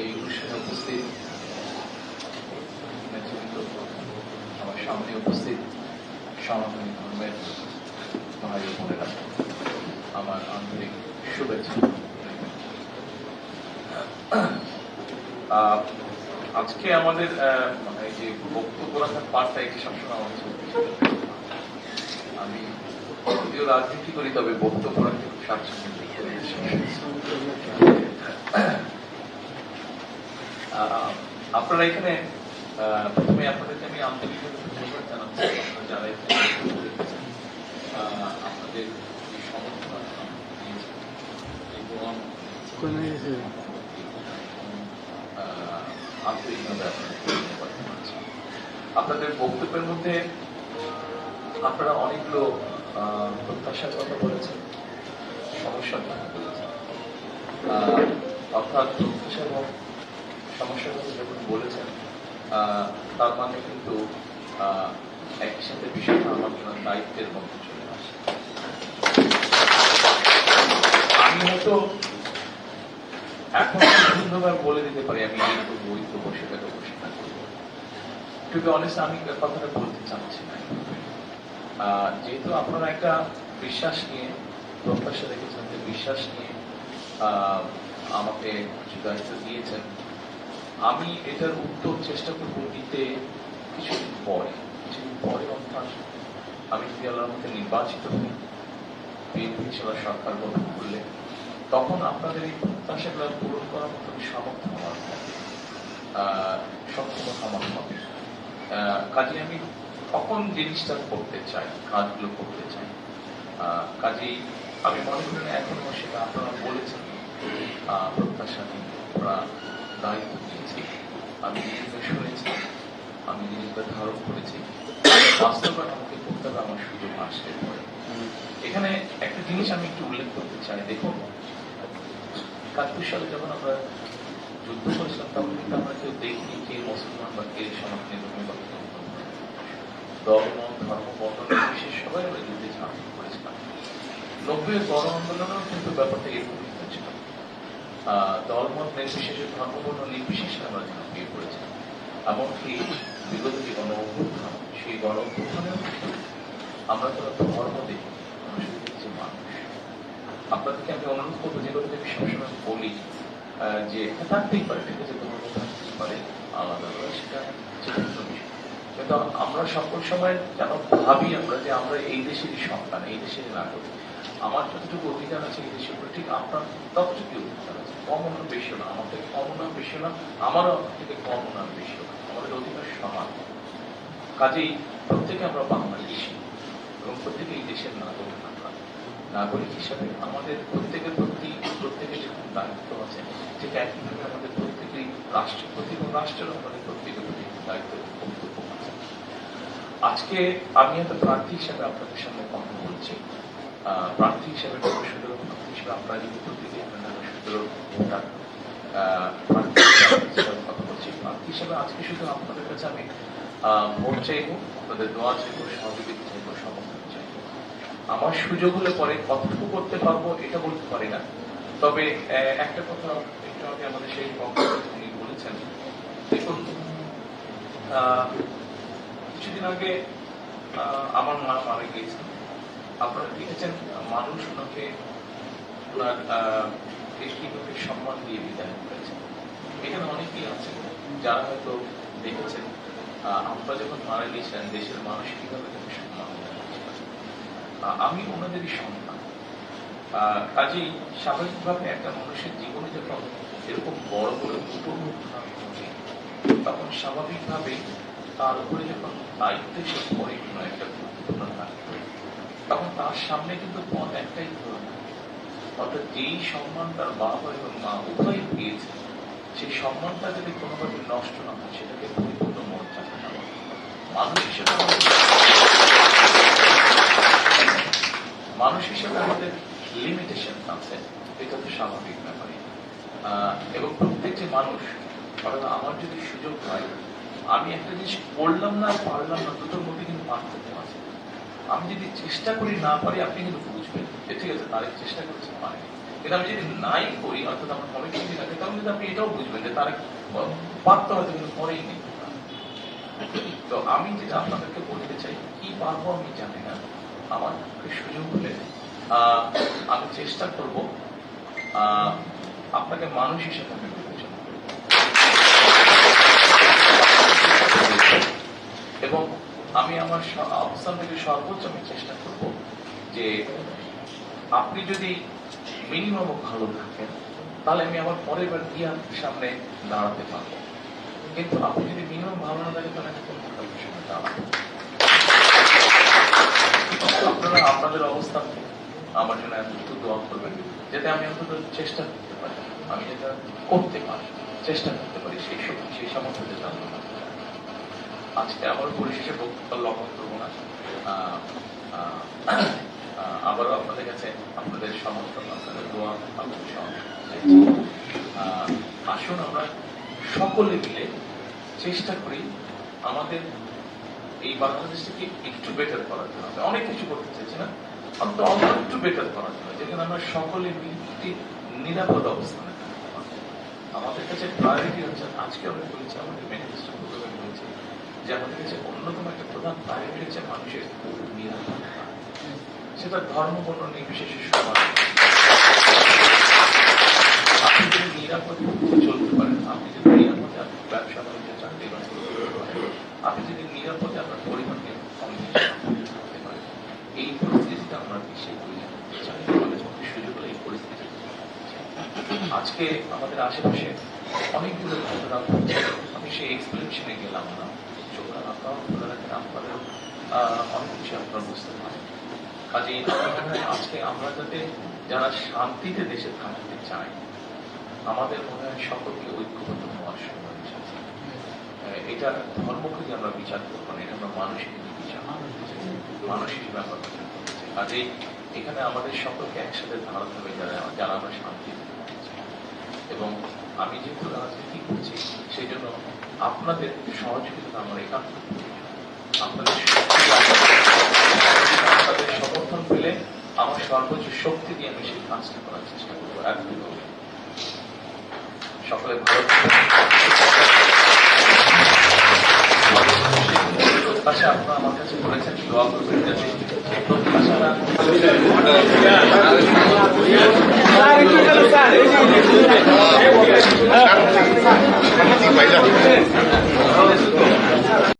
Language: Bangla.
এই অনুষ্ঠানে উপস্থিত আমার সামনে উপস্থিত সনাতনী ধর্মের ভাই বোনেরা, আমার আন্তরিক শুভেচ্ছা। আজকে আমাদের মানে যে বক্তব্য রাখার পাঠটা এটি সবসময় আমার আমি যদিও রাজনীতি করি, তবে বক্তব্য রাখতে খুব স্বাচ্ছন্দ্য আপনারা এখানে প্রথমে আপনাদেরকে আমি আন্তরিকভাবে ধন্যবাদ জানাচ্ছি। আপনারা যারা এখানে আপনাদের যে সমর্থন এবং আহ, আন্তরিকভাবে আপনাদেরকে ধন্যবাদ জানাচ্ছি। আপনাদের বক্তব্যের মধ্যে আপনারা অনেকগুলো প্রত্যাশার কথা বলেছেন সমস্যার কথা বলেছেন। অর্থাৎ প্রত্যাশা এবং সমস্যার কথা যখন বলেছেন তার মানে কিন্তু একই বিষয়টা আমার জন্য দায়িত্বের মধ্যে চলে আসে। আমি হয়তো এখন বলে দিতে পারি, আমি এই করব করব সেটা করব করব টু বি অনেস্ট আমি কথাটা বলতে চাচ্ছি না। যেহেতু আপনারা একটা বিশ্বাস নিয়ে, প্রত্যাশা রেখেছেন বিশ্বাস নিয়ে আমাকে কিছু দায়িত্ব দিয়েছেন আমি এটার উত্তর চেষ্টা করব দিতে কিছুদিন পরে কিছুদিন পরে অর্থাৎ আমি যদি আল্লাহর মধ্যে নির্বাচিত হই, বিএনপি সেবা সরকার গঠন করলে, তখন আপনাদের এই প্রত্যাশাগুলো পূরণ করার মতো সামর্থ্য আমার সক্ষমতা আমার হবে। কাজে আমি তখন জিনিসটা করতে চাই, কাজগুলো করতে চাই। কাজেই আমি মনে করি না, এখনও সেটা আপনারা বলেছেন। প্রত্যাশা নিয়ে দায়িত্ব নিয়েছি। আমি জিনিসটা শুনেছি আমি জিনিসটা ধারণ করেছি বাস্তবায়ন আমাকে করতে হবে আমার সুযোগ আসলে পরে। এখানে একটা জিনিস আমি একটু উল্লেখ করতে চাই। দেখুন একাত্তর সালে যখন আমরা যুদ্ধ করেছিলাম তখন কিন্তু আমরা কেউ দেখিনি কে মুসলমান বা কে সনাতনী ধর্মী বা ধর্ম। ধর্ম বর্ণ নির্বিশেষে সবাই আমরা যুদ্ধে ঝাঁপিয়ে পড়েছিলাম। নব্বই গণ আন্দোলনেও কিন্তু ব্যাপারটা আহ, ধর্ম নির্বিশেষে ধর্ম বর্ণ নির্বিশেষে আমরা ঝাঁপিয়ে পড়েছিলাম এমনকি বিগত যে গণ অভ্যুত্থান সেই গণ অভ্যুত্থানেও আমরা তো ধর্ম দেখি, আমরা দেখছি মানুষ। আপনাদেরকে আমি অনুরোধ করব যে কথাটা আমি সবসময় বলি যে থাকতেই পারে, ঠিক আছে? ধর্ম থাকতেই পারে, আলাদা আলাদা, সেটা চিন্তিত বিষয়। কিন্তু আমরা সকল সময় যেন ভাবি আমরা যে আমরা এই দেশেরই সন্তান, এই দেশেরই নাগরিক। আমার যতটুকু অধিকার আছে এই দেশের উপরে ঠিক আপনার ততটুকু অধিকার আছে কম না বেশি না, আমার থেকে কম না বেশি না, আমারও আপনার থেকে কম না বেশি না, আমাদের অধিকার সমান। কাজেই প্রত্যেকে আমরা বাংলাদেশি এবং প্রত্যেকে এই দেশের নাগরিক আমরা। নাগরিক হিসাবে আমাদের প্রত্যেকের প্রতি, প্রত্যেকের যেরকম দায়িত্ব আছে, ঠিক একইভাবে আমাদের প্রত্যেকেই রাষ্ট্রের প্রতি এবং রাষ্ট্রেরও আমাদের প্রত্যেকের প্রতি দায়িত্ব আজকে আমি একটা প্রার্থী হিসাবে আপনাদের সামনে কথা প্রার্থী হিসাবে সুন্দর প্রার্থী হিসাবে আপনারা আহ, প্রার্থী হিসাবে কথা বলছি। প্রার্থী হিসাবে আজকে শুধু আপনাদের কাছে আমি ভোট চাইব আপনাদের দোয়া চাইব সহযোগিতা চাইব সমর্থন চাইব। আমার সুযোগ হলে পরে কতটুকু করতে পারব এটা বলতে পারি না। তবে একটা কথা একটু আগে আমাদের সেই উনি বলেছেন দেখুন কিছুদিন আগে আমার মা মারা গিয়েছেন আপনারা দেখেছেন মানুষ ওনাকে ওনার কীভাবে সম্মান দিয়ে বিদায় করেছেন। এখানে অনেকেই আছেন যারা হয়তো দেখেছেন আমরা যখন মারা গিয়েছিলেন দেশের মানুষ কীভাবে তাকে সম্মান আমি ওনাদেরই সন্তান। কাজেই স্বাভাবিকভাবে একটা মানুষের জীবনে যখন এরকম বড় বড় উপমুখান ঘটে তখন স্বাভাবিকভাবে তার উপরে যখন দায়িত্ব এসে পড়ে একটা গুরুত্বপূর্ণ দায়িত্ব তখন তার সামনে কিন্তু পথ একটাই ধরে অর্থাৎ যেই সম্মান তার বাবা এবং মা উভয় পেয়েছে সেই সম্মানটা যদি কোনোভাবে নষ্ট না হয় সেটাকে পরিপূর্ণ মর্যাদা দেওয়া মানুষ হিসেবে মানুষ হিসেবে আমাদের লিমিটেশন আছে এটা তো স্বাভাবিক ব্যাপারই। আহ, এবং প্রত্যেক যে মানুষ অর্থাৎ আমার যদি সুযোগ হয় আমি একটা জিনিস করলাম না পারলাম না দুটোর মধ্যে কিন্তু পার্থক্য আছে। আমি যদি চেষ্টা করি না পারি, আপনি কিন্তু বুঝবেন যে ঠিক আছে তার চেষ্টা করেছে পারে কিন্তু আমি যদি নাই করি, অর্থাৎ আমার অনেক কিছু থাকে, তখন কিন্তু আপনি এটাও বুঝবেন যে তারা পারতে হয়তো কিন্তু পরেই নেই। তো আমি যেটা আপনাদেরকে বলতে চাই, কি পারব আমি জানি না। আমার সুযোগ হলে আমি চেষ্টা করব আপনাকে মানুষ হিসেবে আমি আমার অবস্থান থেকে সর্বোচ্চ আমি চেষ্টা করব যে আপনি যদি মিনিমাম ভালো থাকেন, তাহলে আমি আমার পরের বার গিয়ে আপনার সামনে দাঁড়াতে পারব। কিন্তু আপনি যদি মিনিমাম ভালো না থাকেন, তাহলে আমি কোন সামনে দাঁড়াবো আপনারা আপনাদের অবস্থান আমার জন্য এতটুকু দোয়া করবেন, যাতে আমি অন্তত চেষ্টা করতে পারি। আমি যেটা করতে পারি, চেষ্টা করতে পারি, সেই সেই সামর্থ্য যেটা। আজকে আবার পরিশেষে বক্তব্য লঙ্ঘন করব না। আবারও আপনাদের কাছে আপনাদের সমর্থন আপনাদের দোয়া আপনাদের। আহ, আসুন আমরা সকলে মিলে চেষ্টা করি আমাদের এই বাংলাদেশটাকে একটু বেটার করার জন্য। আমরা অনেক কিছু করতে চাইছি না অল্প একটু বেটার করার জন্য। যেখানে আমরা সকলে মিলে একটি নিরাপদ অবস্থানে আমাদের কাছে প্রায়োরিটি হচ্ছে আজকে আমরা বলেছি আমাদের ম্যানিফেস্টো যে আমাদের কাছে অন্যতম একটা প্রধান প্রায়োরিটি হচ্ছে মানুষের সেটা ধর্ম কোনো নির্বিশেষে সমান। আপনি যদি নিরাপদে চলতে পারেন, আপনি যদি নিরাপদে আপনার ব্যবসা বাণিজ্য চাকরি আপনি যদি নিরাপদে আপনার পরিবারকে এই পরিস্থিতিতে আমরা আমাদের সুযোগ এই পরিস্থিতি আজকে আমাদের আশেপাশে অনেকগুলো ঘটনা আমি সেই এক্সপ্লেনেশনে গেলাম না। আজকে আমরা যাতে যারা শান্তিতে দেশে থাকতে চাই আমাদের মনে হয় সকলকে ঐক্যবদ্ধ হওয়ার সময় এটা ধর্মকে আমরা বিচার করব না এটা আমরা মানসিক বিচার করতে চাই। কাজেই এখানে আমাদের সকলকে একসাথে দাঁড়াতে হবে যারা যারা আমরা চাই। এবং আমি যেহেতু রাজনীতি করছি, সেই জন্য আপনাদের সহযোগিতা আমার একান্ত। আপনাদের আপনাদের সমর্থন পেলে আমার সর্বোচ্চ শক্তি দিয়ে আমি সেই কাজটা করার চেষ্টা করব। একদিন সকলে ভালো প্রত্যাশা আপনারা আমার কাছে বলেছেন দোয়া করবেন যাতে প্রত্যাশা